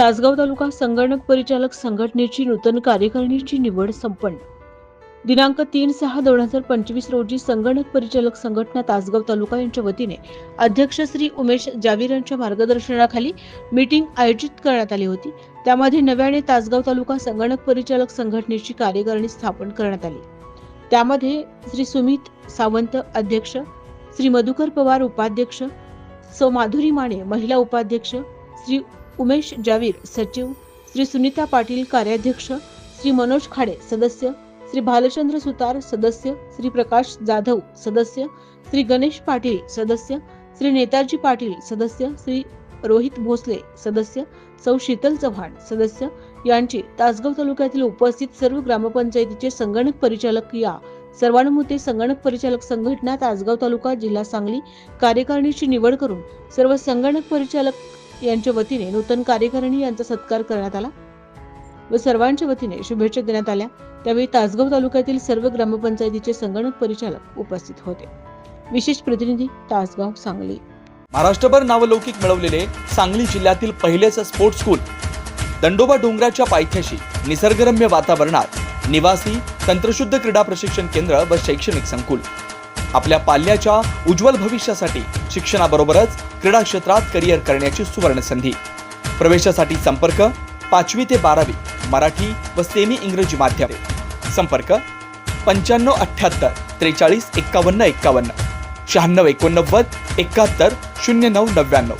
तासगाव तालुका संगणक परिचालक संघटनेची नूतन कार्यकारिणीची निवड संपन्न. दिनांक तीन सहा दोन हजार पंचवीस रोजी संगणक परिचालक संघटना तासगाव तालुका यांच्या वतीने अध्यक्ष श्री उमेश जावीर यांच्या मार्गदर्शनाखाली मीटिंग आयोजित करण्यात आली होती. त्यामध्ये नव्याने तासगाव तालुका संगणक परिचालक संघटनेची कार्यकारिणी स्थापन करण्यात आली. त्यामध्ये श्री सुमित सावंत अध्यक्ष श्री मधुकर पवार उपाध्यक्ष सौ माधुरी माने महिला उपाध्यक्ष श्री उमेश जावीर सचिव श्री सुनीता पाटील कार्याध्यक्ष श्री मनोज खाडे सदस्य श्री भालचंद्र सुतार सदस्य श्री प्रकाश जाधव सदस्य श्री गणेश पाटील सदस्य श्री नेताजी पाटील सदस्य श्री रोहित भोसले सदस्य सौ शीतल चव्हाण सदस्य यांची तासगाव तालुक्यातील उपस्थित सर्व ग्रामपंचायतीचे संगणक परिचालक या सर्वानुमते संगणक परिचालक संघटना तासगाव तालुका जिल्हा सांगली कार्यकारिणीची निवड करून सर्व संगणक परिचालक यांच्या वतीने नूतन कार्यकारिणी यांचा सत्कार करण्यात आला व सर्वांच्या वतीने शुभेच्छा देण्यात आल्या. त्यावेळी तासगाव तालुक्यातील सर्व ग्रामपंचायतीचे संगणक परिचालक उपस्थित होते. विशेष प्रतिनिधी तासगाव सांगली. महाराष्ट्रभर नावलौकिक मिळवलेले सांगली जिल्ह्यातील पहिलेच स्पोर्ट्स स्कूल. दंडोबा डोंगराच्या पायथ्याशी निसर्गरम्य वातावरणात निवासी तंत्रशुद्ध क्रीडा प्रशिक्षण केंद्र व शैक्षणिक संकुल. आपल्या पाल्याच्या उज्ज्वल भविष्यासाठी शिक्षणाबरोबरच क्रीडा क्षेत्रात करिअर करण्याची सुवर्ण संधी प्रवेशासाठी संपर्क पाचवी ते बारावी मराठी व सेमी इंग्रजी माध्यम. संपर्क पंच्याण्णव अठ्ठ्याहत्तर त्रेचाळीस एक्कावन्न एक्कावन्न शहाण्णव एकोणनव्वद एकाहत्तर शून्य नऊ नव्याण्णव.